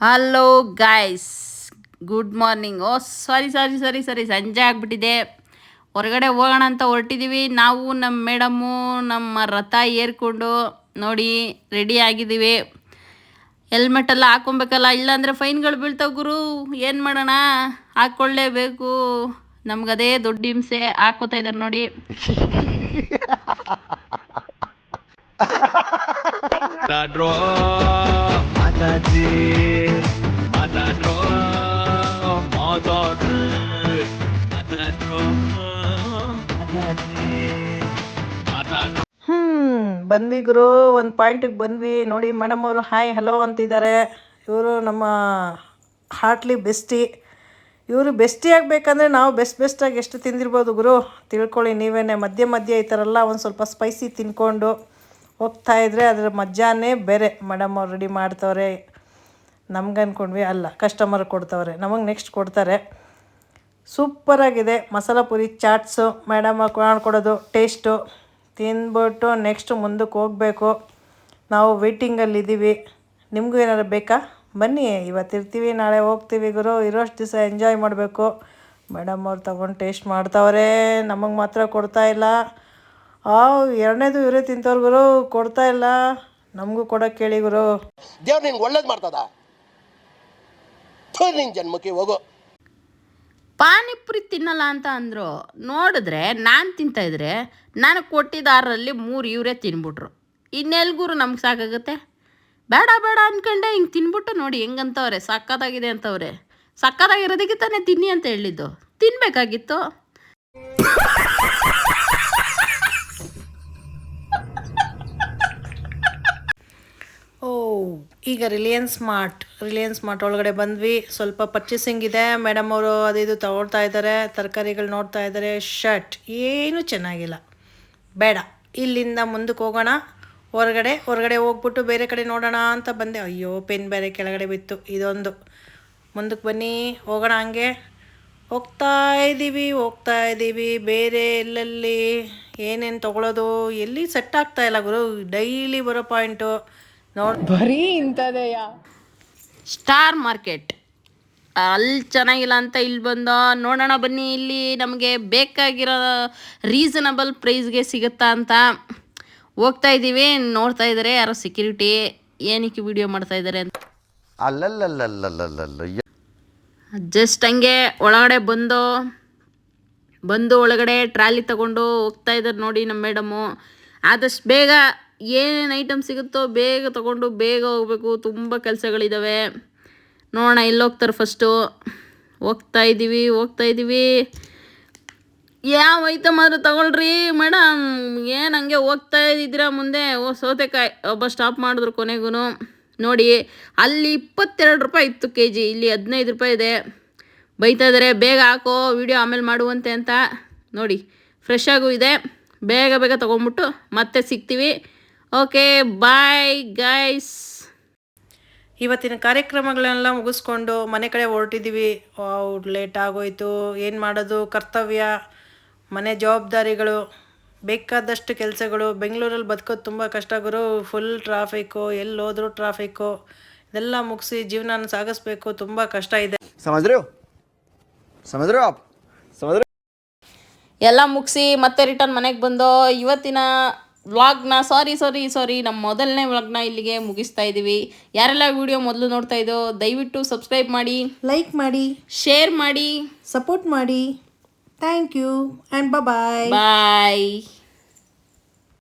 Hello guys good morning oh sorry sorry sorry sorry ಸಂಜೆ ಆಗಿಬಿಟ್ಟಿದೆ. ಹೊರಗಡೆ ಹೋಗೋಣ ಅಂತ ಹೊರಟಿದ್ದೀವಿ ನಾವು ನಮ್ಮ ಮೇಡಮ್ಮು ನಮ್ಮ ರಥ ಏರ್ಕೊಂಡು ನೋಡಿ ರೆಡಿ ಆಗಿದ್ದೀವಿ. ಹೆಲ್ಮೆಟ್ ಎಲ್ಲ ಹಾಕೊಬೇಕಲ್ಲ ಇಲ್ಲಾಂದರೆ ಫೈನ್ಗಳು ಬೀಳ್ತಾವೆ ಗುರು. ಏನು ಮಾಡೋಣ? ಹಾಕ್ಕೊಳ್ಳೇಬೇಕು. ನಮಗದೇ ದೊಡ್ಡ ಹಿಂಸೆ. ಹಾಕೋತಾ ಇದ್ದಾರೆ ನೋಡಿ. ಹ್ಮ್ ಬಂದ್ವಿ ಗುರು, ಒಂದು ಪಾಯಿಂಟಿಗೆ ಬಂದ್ವಿ ನೋಡಿ ಮೇಡಮ್ ಅವರು ಹಾಯ್ ಹಲೋ ಅಂತಿದ್ದಾರೆ. ಇವರು ನಮ್ಮ ಹಾರ್ಟ್ಲಿ ಬೆಸ್ಟಿ ಇವರು ಬೆಸ್ಟಿ ಆಗಬೇಕಂದ್ರೆ ನಾವು ಬೆಸ್ಟ್ ಬೆಸ್ಟಾಗಿ ಎಷ್ಟು ತಿಂದಿರ್ಬೋದು ಗುರು? ತಿಳ್ಕೊಳ್ಳಿ ನೀವೇನೆ. ಮಧ್ಯೆ ಮಧ್ಯೆ ಈ ಥರ ಎಲ್ಲ ಒಂದು ಸ್ವಲ್ಪ ಸ್ಪೈಸಿ ತಿನ್ಕೊಂಡು. ಹೋಗ್ತಾ ಇದ್ರೆ ಅದರ ಮಜಾನೇ ಬೇರೆ. ಮೇಡಮ್ ಅವ್ರು ರೆಡಿ ಮಾಡ್ತವ್ರೆ. ನಮ್ಗೆ ಅಂದ್ಕೊಂಡ್ವಿ ಅಲ್ಲ ಕಸ್ಟಮರ್ ಕೊಡ್ತವ್ರೆ. ನಮಗೆ ನೆಕ್ಸ್ಟ್ ಕೊಡ್ತಾರೆ. ಸೂಪರಾಗಿದೆ ಮಸಾಲ ಪುರಿ, ಚಾಟ್ಸು ಮೇಡಮ್ ಮಾಡ್ಕೊಡೋದು ಟೇಸ್ಟು ತಿಂದ್ಬಿಟ್ಟು ನೆಕ್ಸ್ಟ್ ಮುಂದಕ್ಕೆ ಹೋಗಬೇಕು. ನಾವು ವೆಯ್ಟಿಂಗಲ್ಲಿದ್ದೀವಿ ನಿಮಗೂ ಏನಾದ್ರು ಬೇಕಾ? ಬನ್ನಿ ಇವತ್ತು ಇರ್ತೀವಿ, ನಾಳೆ ಹೋಗ್ತೀವಿ ಗುರು. ಇರೋಷ್ಟು ದಿವಸ ಎಂಜಾಯ್ ಮಾಡಬೇಕು. ಮೇಡಮ್ ಅವ್ರು ತೊಗೊಂಡು ಟೇಸ್ಟ್ ಮಾಡ್ತವ್ರೆ. ನಮಗೆ ಮಾತ್ರ ಕೊಡ್ತಾ ಇಲ್ಲ. ಆ ಎರಡನೇದು ಇವರೇ ತಿಂತವ್ರು ಗುರು ಕೊಡ್ತಾ ಇಲ್ಲ. ನಮಗೂ ಕೊಡಕ್ಕೆ ಕೇಳಿ ಗುರು. ದೇವ್ರು ನಿಂಗೆ ಒಳ್ಳೇದು ಮಾಡ್ತದ? ನಿನ್ ಜನ್ಮಕ್ಕೆ ಹೋಗು. ಪಾನಿಪುರಿ ತಿನ್ನಲ್ಲ ಅಂತ ಅಂದರು. ನೋಡಿದ್ರೆ ನಾನು ತಿಂತಾಯಿದ್ರೆ ನನಗೆ ಕೊಟ್ಟಿದ್ದ ಆರರಲ್ಲಿ ಮೂರು ಇವರೇ ತಿನ್ಬಿಟ್ರು. ಇನ್ನೆಲ್ಗೂರು ನಮ್ಗೆ ಸಾಕಾಗುತ್ತೆ? ಬೇಡ ಬೇಡ ಅನ್ಕೊಂಡೆ ಹಿಂಗೆ ತಿನ್ಬಿಟ್ಟು ನೋಡಿ ಹೆಂಗಂತವ್ರೆ ಸಕ್ಕತ್ತಾಗಿದೆ ಅಂತವ್ರೆ. ಸಕ್ಕತ್ತಾಗಿರೋದಕ್ಕೆ ತಾನೇ ತಿನ್ನಿ ಅಂತ ಹೇಳಿದ್ದು. ತಿನ್ನಬೇಕಾಗಿತ್ತು ಓ ಈಗ ರಿಲಯನ್ಸ್ ಮಾರ್ಟ್ ರಿಲಯನ್ಸ್ ಮಾರ್ಟ್ ಒಳಗಡೆ ಬಂದ್ವಿ. ಸ್ವಲ್ಪ ಪರ್ಚೇಸಿಂಗ್ ಇದೆ. ಮೇಡಮ್ ಅವರು ಅದು ಇದು ತಗೊಳ್ತಾ ಇದ್ದಾರೆ. ತರಕಾರಿಗಳು ನೋಡ್ತಾ ಇದ್ದಾರೆ. ಶರ್ಟ್ ಏನೂ ಚೆನ್ನಾಗಿಲ್ಲ. ಬೇಡ. ಇಲ್ಲಿಂದ ಮುಂದಕ್ಕೆ ಹೋಗೋಣ. ಹೊರಗಡೆ ಹೊರಗಡೆ ಹೋಗ್ಬಿಟ್ಟು ಬೇರೆ ಕಡೆ ನೋಡೋಣ ಅಂತ ಬಂದೆ. ಅಯ್ಯೋ, ಪೆನ್ ಬೇರೆ ಕೆಳಗಡೆ ಬಿತ್ತು. ಇದೊಂದು. ಮುಂದಕ್ಕೆ ಬನ್ನಿ. ಹೋಗೋಣ ಹಂಗೆ. ಹೋಗ್ತಾ ಇದ್ದೀವಿ ಹೋಗ್ತಾ ಇದ್ದೀವಿ. ಬೇರೆ ಎಲ್ಲೆಲ್ಲಿ ಏನೇನು ತೊಗೊಳೋದು? ಎಲ್ಲಿ ಸೆಟ್ ಆಗ್ತಾ ಇಲ್ಲ ಗುರು. ಡೈಲಿ ಬರೋ ಪಾಯಿಂಟು ನೋಡಿ. ಸ್ಟಾರ್ ಮಾರ್ಕೆಟ್ ಅಲ್ಲಿ ಚೆನ್ನಾಗಿಲ್ಲ ಅಂತ ಇಲ್ಲಿ ಬಂದ ನೋಡೋಣ ಬನ್ನಿ ಇಲ್ಲಿ ನಮಗೆ ಬೇಕಾಗಿರೋ ರೀಸನಬಲ್ ಪ್ರೈಸ್ಗೆ ಸಿಗುತ್ತಾ ಅಂತ ಹೋಗ್ತಾ ಇದ್ದೀವಿ ನೋಡ್ತಾ ಇದ್ದಾರೆ ಯಾರೋ ಸೆಕ್ಯೂರಿಟಿ ಏನಕ್ಕೆ ವಿಡಿಯೋ ಮಾಡ್ತಾ ಇದ್ದಾರೆ ಅಂತ. ಅಲ್ಲಲ್ಲಲ್ಲಲ್ಲಲ್ಲಲ್ಲ ಜಸ್ಟ್ ಹಂಗೆ ಒಳಗಡೆ ಬಂದು ಬಂದು ಒಳಗಡೆ ಟ್ರಾಲಿ ತಗೊಂಡು ಹೋಗ್ತಾ ಇದ್ದಾರೆ ನೋಡಿ ನಮ್ಮ ಮೇಡಮು ಆದಷ್ಟು ಬೇಗ ಏನೇನು ಐಟಮ್ ಸಿಗುತ್ತೋ ಬೇಗ ತಗೊಂಡು ಬೇಗ ಹೋಗಬೇಕು. ತುಂಬ ಕೆಲಸಗಳಿದ್ದಾವೆ ನೋಡೋಣ ಎಲ್ಲಿ ಹೋಗ್ತಾರೆ ಫಸ್ಟು ಹೋಗ್ತಾ ಇದ್ದೀವಿ ಹೋಗ್ತಾ ಇದ್ದೀವಿ ಯಾವ ಐಟಮ್ ಆದರೂ ತಗೊಳ್ರಿ ಮೇಡಮ್ ಏನು ಹಂಗೆ ಹೋಗ್ತಾ ಇದ್ದೀರಾ ಮುಂದೆ? ಓ, ಸೌತೆಕಾಯಿ. ಒಬ್ಬ ಸ್ಟಾಪ್ ಮಾಡಿದ್ರು ಕೊನೆಗೂ ನೋಡಿ, ಅಲ್ಲಿ ಇಪ್ಪತ್ತೆರಡು ರೂಪಾಯಿ ಇತ್ತು ಕೆ ಜಿ ಇಲ್ಲಿ ಹದಿನೈದು ರೂಪಾಯಿ ಇದೆ. ಬೈತಾ ಇದ್ದಾರೆ ಬೇಗ ಹಾಕೋ ವಿಡಿಯೋ ಆಮೇಲೆ ಮಾಡುವಂತೆ ಅಂತ. ನೋಡಿ ಫ್ರೆಶ್ ಆಗೂ ಇದೆ. ಬೇಗ ಬೇಗ ತೊಗೊಂಬಿಟ್ಟು ಮತ್ತೆ ಸಿಗ್ತೀವಿ. ಓಕೆ ಬಾಯ್ ಗೈಸ್ ಇವತ್ತಿನ ಕಾರ್ಯಕ್ರಮಗಳನ್ನೆಲ್ಲ ಮುಗಿಸ್ಕೊಂಡು ಮನೆ ಕಡೆ ಹೊರಟಿದ್ದೀವಿ. ಲೇಟ್ ಆಗೋಯ್ತು. ಏನು ಮಾಡೋದು? ಕರ್ತವ್ಯ. ಮನೆ ಜವಾಬ್ದಾರಿಗಳು ಬೇಕಾದಷ್ಟು ಕೆಲಸಗಳು. ಬೆಂಗಳೂರಲ್ಲಿ ಬದುಕೋದು ತುಂಬ ಕಷ್ಟ ಗುರು. ಫುಲ್ ಟ್ರಾಫಿಕ್ಕು ಎಲ್ಲಿ ಹೋದರೂ ಟ್ರಾಫಿಕ್ಕು ಇದೆಲ್ಲ ಮುಗಿಸಿ ಜೀವನ ಸಾಗಿಸ್ಬೇಕು. ತುಂಬ ಕಷ್ಟ ಇದೆ. ಎಲ್ಲ ಮುಗಿಸಿ ಮತ್ತೆ ರಿಟರ್ನ್ ಮನೆಗೆ ಬಂದು ಇವತ್ತಿನ ವ್ಲಾಗ್ನ ಸಾರಿ ಸಾರಿ ಸಾರಿ ನಮ್ಮ ಮೊದಲನೇ ವ್ಲಾಗ್ನ ಇಲ್ಲಿಗೆ ಮುಗಿಸ್ತಾ ಇದ್ದೀವಿ ಯಾರೆಲ್ಲ ವಿಡಿಯೋ ಮೊದಲು ನೋಡ್ತಾ ಇದ್ದೋ ದಯವಿಟ್ಟು ಸಬ್ಸ್ಕ್ರೈಬ್ ಮಾಡಿ ಲೈಕ್ ಮಾಡಿ ಶೇರ್ ಮಾಡಿ ಸಪೋರ್ಟ್ ಮಾಡಿ. Thank you and bye bye